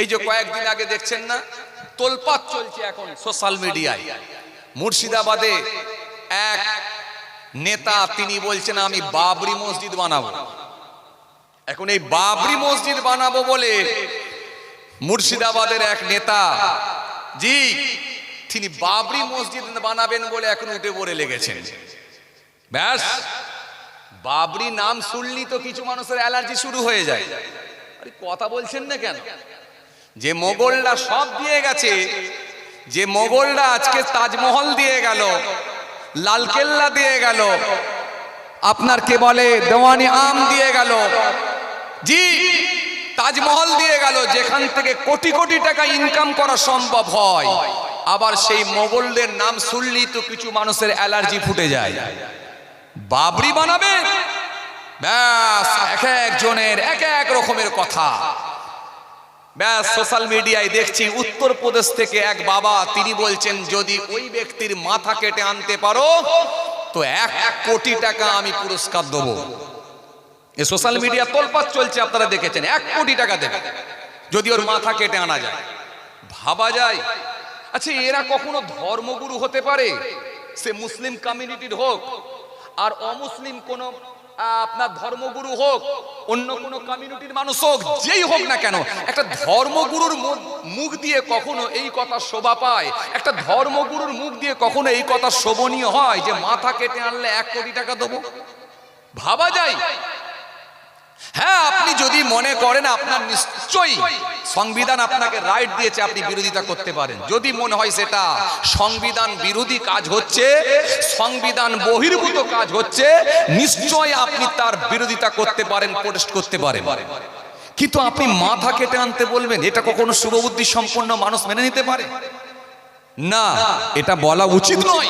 এই যে কয়েকদিন আগে দেখছেন না, তোলপাত চলছে এখন সোশ্যাল মিডিয়ায় মুর্শিদাবাদে এক নেতা, তিনি বলছেন, আমি বাবরি মসজিদ বানাবো। এখন এই বাবরি মসজিদ বানাবো বলে মুর্শিদাবাদের এক নেতা, জি, তিনি বাবরি মসজিদ বানাবেন বলে এখন উঠে পড়ে লেগেছেন। ব্যাস, বাবরি নাম শুনলি তো কিছু মানুষের অ্যালার্জি শুরু হয়ে যায়। কথা বলছেন না কেন? যে মোগলরা সব দিয়ে গেছে, যে মোগলরা আজকে তাজমহল দিয়ে গেল, লালকেল্লা দিয়ে গেল, আপনার কে বলে দেওয়ানি আম দিয়ে গেল। জি, তাজমহল দিয়ে গেল, যেখান থেকে কোটি কোটি টাকা ইনকাম করা সম্ভব হয়। আবার সেই মোগলদের নাম শুনলি তো কিছু মানুষের অ্যালার্জি ফুটে যায়। বাবরি বানাবে? ব্যাস, এক একজনের এক এক রকমের কথা। ব্যাস সোশ্যাল মিডিয়ায় দেখছি উত্তরপ্রদেশ থেকে এক বাবা, তিনি বলছেন, যদি ওই ব্যক্তির মাথা কেটে আনতে পারো, তো এক কোটি টাকা আমি পুরস্কার দেবো। এ সোশ্যাল মিডিয়া তোলপাত চলছে, আপনারা দেখেছেন, এক কোটি টাকা দেবে, যদি ওর মাথা কেটে আনা যায়। ভাবা যায়। আচ্ছা এরা কখনো ধর্মগুরু হতে পারে? সে মুসলিম কমিউনিটির হোক, আর অমুসলিম কোন আপনার ধর্মগুরু হোক, অন্য কোনো কমিউনিটির মানুষ হোক, যেই হোক না কেন, একটা ধর্মগুরুর মুখ দিয়ে কখনো এই কথা শোভা পায়, একটা ধর্মগুরুর মুখ দিয়ে কখনো এই কথা শোভনীয় হয় যে মাথা কেটে আনলে এক কোটি টাকা দেবো। ভাবা যায় হ্যাঁ আপনি যদি মনে করেন আপনার নিশ্চয়ই সংবিধান আপনাকে রাইট দিয়েছে, আপনি বিরোধিতা করতে পারেন। যদি মনে হয় সেটা সংবিধান বিরোধী কাজ হচ্ছে, সংবিধান বহির্ভূত কাজ হচ্ছে নিশ্চয় আপনি তার বিরোধিতা করতে পারেন প্রোটেস্ট করতে পারেন। কিন্তু আপনি মাথা কেটে আনতে বলবেন, এটা কখনো শুভবুদ্ধি সম্পন্ন মানুষ মেনে নিতে পারে? না, এটা বলা উচিত নয়।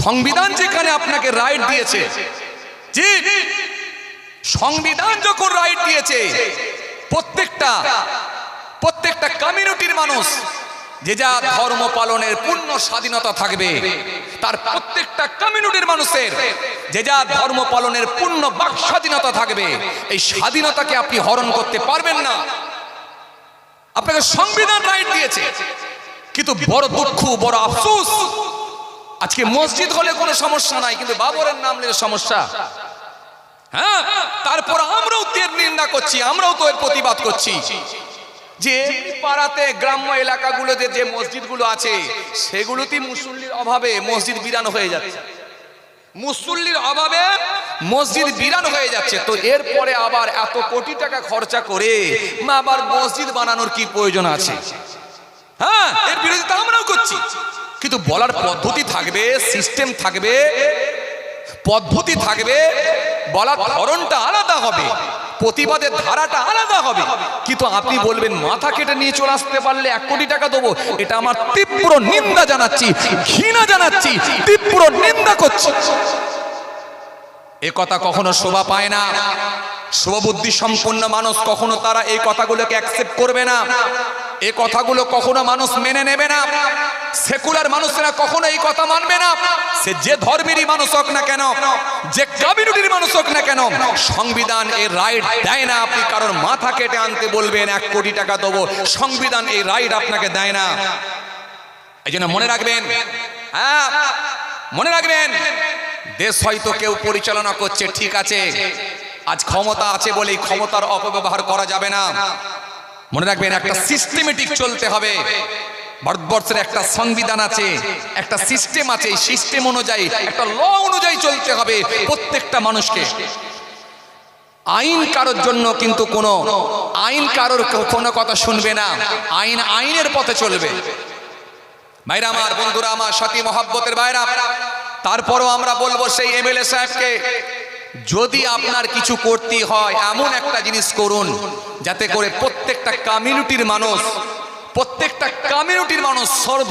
সংবিধান যেখানে আপনাকে রাইট দিয়েছে জি সংবিধান যখন রাইট দিয়েছে, প্রত্যেকটা প্রত্যেকটা কমিউনিটির মানুষ, যে যা ধর্ম পালনের পূর্ণ স্বাধীনতা থাকবে, তার প্রত্যেকটা কমিউনিটির মানুষের, যে যা ধর্ম পালনের পূর্ণ বাক স্বাধীনতা থাকবে, এই স্বাধীনতাকে আপনি হরণ করতে পারবেন না। আপনাকে সংবিধান রাইট দিয়েছে। কিন্তু বড় দুঃখ, বড় আফসোস, আজকে মসজিদ হলে কোনো সমস্যা নাই, কিন্তু বাবরের নাম নিলে সমস্যা। হ্যাঁ তারপর আমরাও তের নিন্দা করছি, আমরাও তো এর প্রতিবাদ করছি। যে পাড়াতে গ্রাম্য এলাকাগুলোতে যে মসজিদগুলো আছে সেগুলোতে মুসল্লির অভাবে মসজিদ বিরান হয়ে যাচ্ছে। মুসল্লির অভাবে মসজিদ বিরান হয়ে যাচ্ছে। তো এরপরে আবার এত কোটি টাকা খরচা করে, মা আবার মসজিদ বানানোর কি প্রয়োজন আছে? হ্যাঁ এর বিরোধিতা আমরাও করছি। কিন্তু বলার পদ্ধতি থাকবে সিস্টেম থাকবে, পদ্ধতি থাকবে বলার ধরনটা আলাদা হবে। প্রতিবাদের ধারাটা আলাদা হবে। কিন্তু আপনি বলবেন, মাথা কেটে নিয়ে চলে আসতে পারলে এক কোটি টাকা দেবো। এটা আমার তীব্র নিন্দা জানাচ্ছি, ঘৃণা জানাচ্ছি, তীব্র নিন্দা করছি। এ কথা কখনো শোভা পায় না। শুভবুদ্ধি সম্পন্ন মানুষ কখনো তারা এই কথাগুলোকে অ্যাকসেপ্ট করবে না। এই কথাগুলো কখনো মানুষ মেনে নেবে না। সেকুলার মানুষেরা কখনো এই কথা মানবে না। সে যে ধর্মেরই মানুষ হোক না কেন, যে কমিউনিটির মানুষ হোক না কেন, সংবিধান এই রাইট দেয় না। আপনি কারোর মাথা কেটে আনতে বলবেন, এক কোটি টাকা দেবো। সংবিধান এই রাইট আপনাকে দেয় না। এই জন্য মনে রাখবেন হ্যাঁ মনে রাখবেন, দেশ হয়তো কেউ পরিচালনা করছে, ঠিক আছে। আজ ক্ষমতা আছে বলেই ক্ষমতার অপব্যবহার করা যাবে না। মনে রাখবেন, একটা সিস্টেমেটিক চলতে হবে। ভারতবর্ষের একটা সংবিধান আছে, একটা সিস্টেম আছে সিস্টেম অনুযায়ী, একটা ল অনুযায়ী চলতে হবে প্রত্যেকটা মানুষকে। আইন কারোর জন্য কিন্তু কোনো, আইন কারোর কোনো কথা শুনবে না, আইন আইনের পথে চলবে। ভাইরা আমার, বন্ধুরা আমার, সাথী মহাব্বতের ভাইরা, তারপরও আমরা বলব সেই এমএলএ সাহেবকে যদি আপনার কিছু করতে হয়, এমন একটা জিনিস করুন, যাতে করে প্রত্যেকটা কমিউনিটির মানুষ, প্রত্যেকটা কমিউনিটির মানুষ সর্ব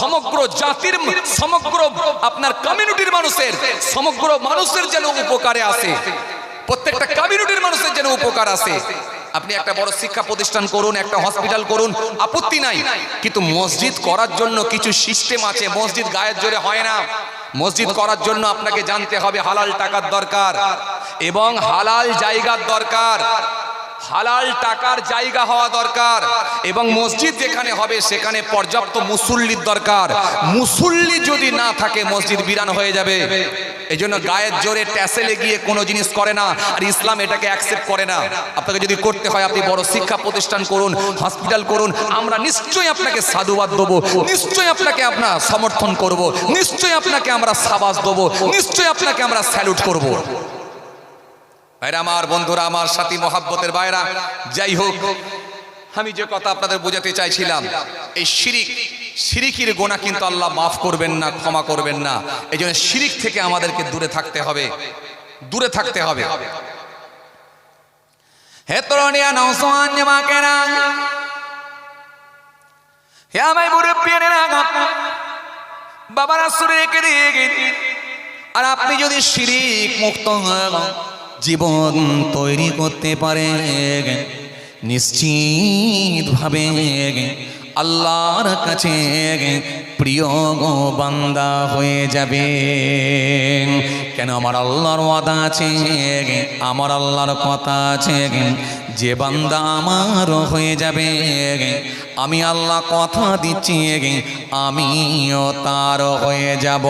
সমগ্র জাতির সমগ্র আপনার কমিউনিটির মানুষের, সমগ্র মানুষের যেন উপকারে আসে। প্রত্যেকটা কমিউনিটির মানুষের যেন উপকার আসে। আপনি একটা বড় শিক্ষা প্রতিষ্ঠান করুন, একটা হসপিটাল করুন, আপত্তি নাই। কিন্তু মসজিদ করার জন্য কিছু সিস্টেম আছে, মসজিদ গায়ের জোরে হয় না। মসজিদ করার জন্য আপনাকে জানতে হবে হালাল টাকার দরকার এবং হালাল জায়গার দরকার। হালাল টাকার জায়গা হওয়া দরকার এবং মসজিদ যেখানে হবে সেখানে পর্যাপ্ত মুসল্লির দরকার। মুসল্লি যদি না থাকে, মসজিদ বিরান হয়ে যাবে। এই জন্য গায়ের জোরে ট্যাসেলে গিয়ে কোনো জিনিস করে না, আর ইসলাম এটাকে অ্যাকসেপ্ট করে না। আপনাকে যদি করতে হয়, আপনি বড় শিক্ষা প্রতিষ্ঠান করুন হসপিটাল করুন, আমরা নিশ্চয়ই আপনাকে সাধুবাদ দেবো, নিশ্চয়ই আপনাকে আপনার সমর্থন করব, নিশ্চয়ই আপনাকে আমরা সাবাস দেবো, নিশ্চয়ই আপনাকে আমরা স্যালুট করব। ভাইরা, আমার বন্ধুরা, আমার সাথী মহাব্বতের ভাইরা, যাই হোক, আমি যে কথা আপনাদের বোঝাতে চাইছিলাম, এই শিরিক, শিরিকির গোনা কিন্তু আল্লাহ মাফ করবেন না, ক্ষমা করবেন না। এই জন্য শিরিক থেকে আমাদেরকে দূরে থাকতে হবে। দূরে থাকতে হবে। হে তরুণিয়া নৌসমান মাকেরা হে আমায় মুরব্বিয়ানেরা বাবারা সুরে কে দিয়ে গেছি। আর আপনি যদি শিরিক মুক্ত জীবন তৈরি করতে পারেন নিশ্চিতভাবে আল্লাহর কাছে প্রিয় গো বান্দা হয়ে যাবে। কেন আমার আল্লাহর ওয়াদা আছে? আমার আল্লাহর কথা আছে। যে বান্দা আমার হয়ে যাবে। আমি আল্লাহ কথা দিচ্ছি। আমিও তার হয়ে যাব।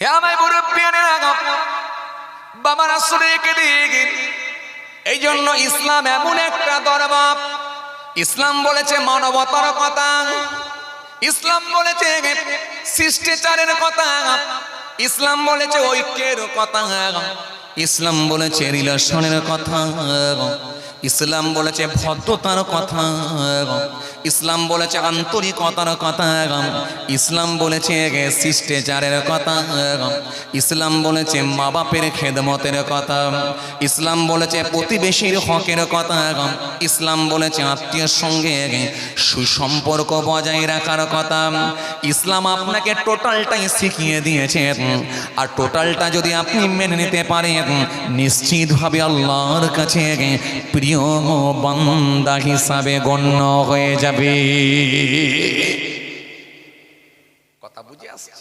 হে আমায় মুরব্বিয়ানেরা বাবার আসরে কে দিয়ে এই জন্য ইসলাম এমন একটা দরবার। ইসলাম বলেছে মানবতার কথা। ইসলাম বলেছে শিষ্টাচারের কথা। ইসলাম বলেছে ঐক্যের কথা। ইসলাম বলেছে রিলেশনের কথা। ইসলাম বলেছে ভদ্রতার কথা, ইসলাম বলেছে আন্তরিকতার কথা, ইসলাম বলেছে শিষ্টাচারের কথা, ইসলাম বলেছে মা বাপের খেদমতের কথা, ইসলাম বলেছে প্রতিবেশীর হকের কথা, ইসলাম বলেছে আত্মীয়র সঙ্গে সুসম্পর্ক বজায় রাখার কথা। ইসলাম আপনাকে টোটালটাই শিখিয়ে দিয়েছে, আর টোটালটা যদি আপনি মেনে নিতে পারেন, নিশ্চিতভাবে আল্লাহর কাছে প্রিয় বান্দা হিসাবে গণ্য হয়ে যাবে। কথা বুঝে আসছে?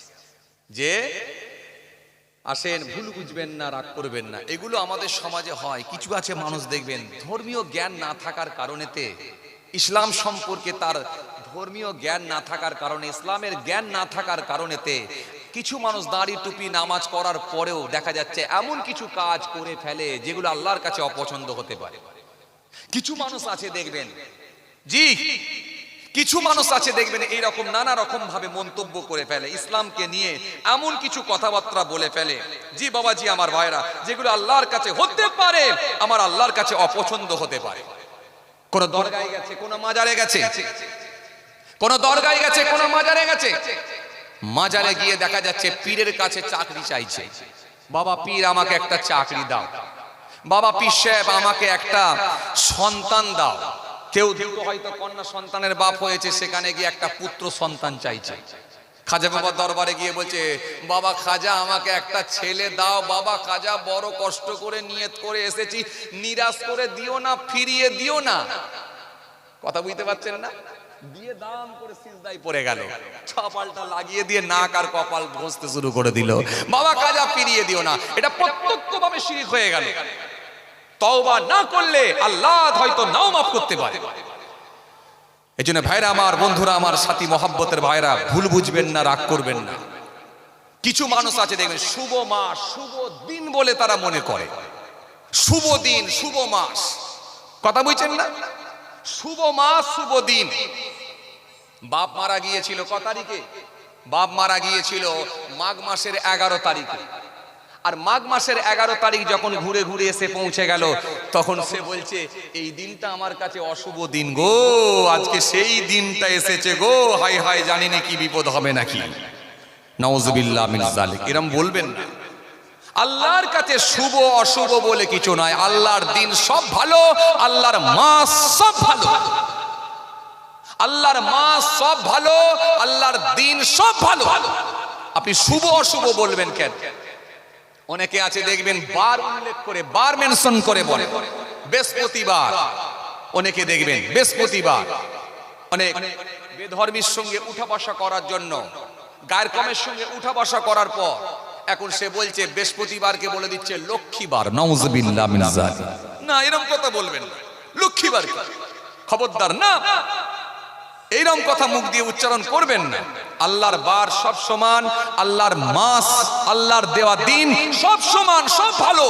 যে আসেন, ভুল বুঝবেন না, রাগ করবেন না। এগুলো আমাদের সমাজে হয়, কিছু আছে মানুষ দেখবেন, ধর্মীয় জ্ঞান না থাকার কারণেতে, ইসলাম সম্পর্কে তার ধর্মীয় জ্ঞান না থাকার কারণে, ইসলামের জ্ঞান না থাকার কারণেতে, কিছু মানুষ দাড়ি টুপি নামাজ করার পরেও দেখা যাচ্ছে, এমন কিছু কাজ করে ফেলে, যেগুলো আল্লাহর কাছে অপছন্দ হতে পারে। কিছু মানুষ আছে দেখবেন। জি। কিছু মানুষ আছে দেখবেন এইরকম নানা রকম ভাবে মন্তব্য করে ফেলে ইসলামকে নিয়ে এমন কিছু কথাবার্তা বলে ফেলে। জি বাবাজি আমার ভাইরা যেগুলো আল্লাহর কাছে হতে পারে আমার আল্লাহর কাছে অপছন্দ হতে পারে। কোন দরগায় গেছে কোন মাজারে গেছে? কোন দরগায় গেছে কোন মাজারে গেছে? মাজারে গিয়ে দেখা যাচ্ছে পীরের কাছে চাকরি চাইছে। বাবা পীর আমাকে একটা চাকরি দাও। বাবা পীর সাহেব, আমাকে একটা সন্তান দাও। কেউ হয়তো কন্যা সন্তানের বাপ হয়েছে, সেখানে গিয়ে একটা পুত্র সন্তান চাইছে। খাজা বাবা দরবারে গিয়ে বলছে, বাবা খাজা, আমাকে একটা ছেলে দাও। বাবা খাজা, বড় কষ্ট করে, নিয়ত করে এসেছি। নিরাশ করে দিও না, ফিরিয়ে দিও না। কথা বুঝতে পারছেন না? দিয়ে দাম করে সিজদায় পড়ে গেল। ছাপালটা লাগিয়ে দিয়ে নাক আর কপাল ঘষতে শুরু করে দিল। বাবা কাজা ফিরিয়ে দিও না। এটা প্রত্যক্ষভাবে শিরিক হয়ে গেল। তওবা না করলে আল্লাহ হয়তো নাও মাফ করতে পারে। এই জন্য ভাইরা আমার, বন্ধুরা আমার, সাথী মহাব্বতের ভাইরা, ভুল বুঝবেন না, রাগ করবেন না। কিছু মানুষ আছে দেখবেন, শুভ মাস শুভ দিন বলে তারা মনে করে। শুভ দিন, শুভ মাস। কথা বুঝছেন না? শুভ মাস, শুভ দিন। বাপ মারা গিয়েছিল ক তারিখে? বাপ মারা গিয়েছিল মাঘ মাসের এগারো তারিখে। আর মাঘ মাসের এগারো তারিখ যখন ঘুরে ঘুরে এসে পৌঁছে গেল, তখন সে বলছে, এই দিনটা আমার কাছে অশুভ দিন গো, আজকে সেই দিনটা এসেছে গো হাই হাই জানি না কি বিপদ হবে নাকি। এরম বলবেন না। আল্লাহর কাছে শুভ, অশুভ বলে কিছু নয়। আল্লাহর দিন সব ভালো, আল্লাহর মাস সব ভালো। আল্লাহর মাস সব ভালো, আল্লাহর দিন সব ভালো। আপনি শুভ, অশুভ বলবেন কেন? অনেকে আছে, দেখবেন বার উল্লেখ করে, বার মেনশন করে বলে। বৃহস্পতিবার। অনেকে দেখবেন বৃহস্পতিবার। অনেক বেধর্মীর সঙ্গে উঠা বসা করার জন্য, গায়ের কমের সঙ্গে উঠা বসা করার পর, এখন সে বলছে, বৃহস্পতিবারকে বলে দিচ্ছে, লক্ষ্মীবার নওজবিল্লাহ যালিক। না, এরকম কথা বলবেন লক্ষ্মীবার খবরদার না। এইরকম কথা মুখ দিয়ে উচ্চারণ করবেন না। আল্লাহর বার সব সমান, আল্লাহর মাস, আল্লাহর দেওয়া দিন সব সমান, সব ভালো।